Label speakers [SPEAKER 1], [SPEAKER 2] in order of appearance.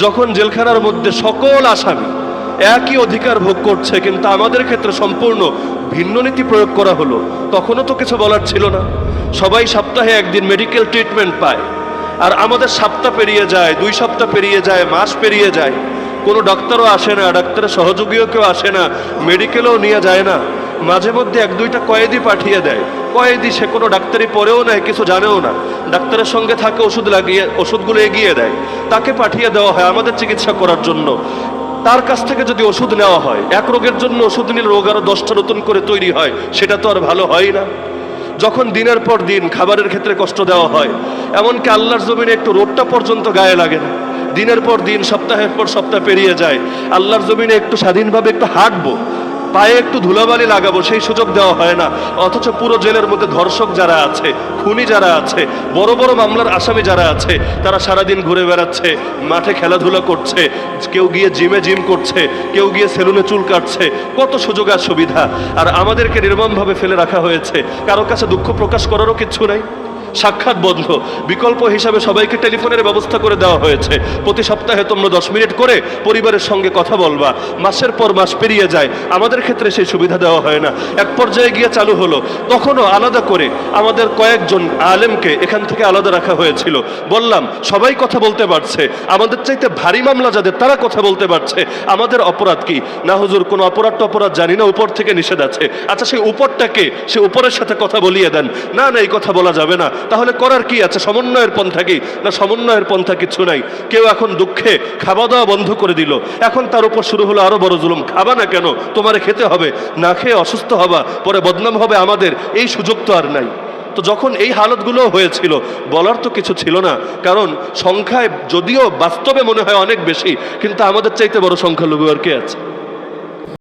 [SPEAKER 1] যখন জেলখানার মধ্যে সকল আসামি একই অধিকার ভোগ করছে, কিন্তু আমাদের ক্ষেত্রে সম্পূর্ণ ভিন্ন নীতি প্রয়োগ করা হলো, তখনও তো কিছু বলার ছিল না। সবাই সপ্তাহে একদিন মেডিকেল ট্রিটমেন্ট পায়, আর আমাদের সপ্তাহ পেরিয়ে যায়, দুই সপ্তাহ পেরিয়ে যায়, মাস পেরিয়ে যায়। কোনো ডাক্তারও আসে না, ডাক্তারের সহযোগীও কেউ আসে না মেডিকেলও নিয়ে যায় না। মাঝে মধ্যে এক দুইটা কয়েদি পাঠিয়ে দেয়। কয়েদি সে কোনো ডাক্তারি পরেও নেয়, কিছু জানেও না। ডাক্তারের সঙ্গে থাকে, ওষুধ লাগিয়ে, ওষুধগুলো এগিয়ে দেয়। তাকে পাঠিয়ে দেওয়া হয় আমাদের চিকিৎসা করার জন্য। তার কাছ থেকে যদি ওষুধ নেওয়া হয়, এক রোগের জন্য ওষুধ নিলে রোগ আরও দশটা নতুন করে তৈরি হয়, সেটা তো আর ভালো হয় না। যখন দিনের পর দিন খাবারের ক্ষেত্রে কষ্ট দেওয়া হয়, এমনকি আল্লাহর জমিনে একটু রোদটা পর্যন্ত গায়ে লাগে না। দিনের পর দিন, সপ্তাহের পর সপ্তাহ পেরিয়ে যায়। আল্লাহর জমিনে একটু স্বাধীনভাবে একটু হাঁটবো পায়ে একটু ধুলাবালি লাগাবো, সেই সুযোগ দেওয়া হয় না। অথচ পুরো জেলের মধ্যে ধর্ষক যারা আছে, খুনি যারা আছে, বড় বড় মামলার আসামি যারা আছে, তারা সারাদিন ঘুরে বেড়াচ্ছে, মাঠে খেলাধুলা করছে, কেউ গিয়ে জিমে জিম করছে, কেউ গিয়ে সেলুনে চুল কাটছে, কত সুযোগ আর সুবিধা। আর আমাদেরকে নির্মমভাবে ফেলে রাখা হয়েছে। কারও কাছে দুঃখ প্রকাশ করারও কিচ্ছু নাই। সাক্ষাৎ বন্ধ। বিকল্প হিসাবে সবাইকে টেলিফোনের ব্যবস্থা করে দেওয়া হয়েছে। প্রতি সপ্তাহে তোমরা দশ মিনিট করে পরিবারের সঙ্গে কথা বলবা। মাসের পর মাস পেরিয়ে যায়। আমাদের ক্ষেত্রে সেই সুবিধা দেওয়া হয় না। এক পর্যায়ে গিয়ে চালু হলো। তখনও আলাদা করে আমাদের কয়েকজন আলেমকে এখান থেকে আলাদা রাখা হয়েছিল। বললাম, সবাই কথা বলতে পারছে। আমাদের চাইতে ভারী মামলা যাদের, তারা কথা বলতে পারছে। আমাদের অপরাধ কি? না হুজুর, কোনো অপরাধ অপরাধ জানি না। উপর থেকে নিষেধ আছে। আচ্ছা সেই উপরটাকে, সে উপরের সাথে কথা বলিয়ে দেন। না না, এই কথা বলা যাবে না। তাহলে করার কি আছে? সমন্বয়ের পন্থা কি? না সমন্বয়ের পন্থা কিছু নাই। কেউ এখন দুঃখে খাওয়া দাওয়া বন্ধ করে দিল। এখন তার উপর শুরু হলো আরও বড় জুলুম। খাবা না কেন? তোমারে খেতে হবে। না খেয়ে অসুস্থ হবা। পরে বদনাম হবে আমাদের। এই সুযোগ তো আর নাই। তো যখন এই হালতগুলো হয়েছিল, বলার তো কিছু ছিল না। কারণ সংখ্যায় যদিও বাস্তবে মনে হয় অনেক বেশি, কিন্তু আমাদের চাইতে বড় সংখ্যালঘু আর কে আছে?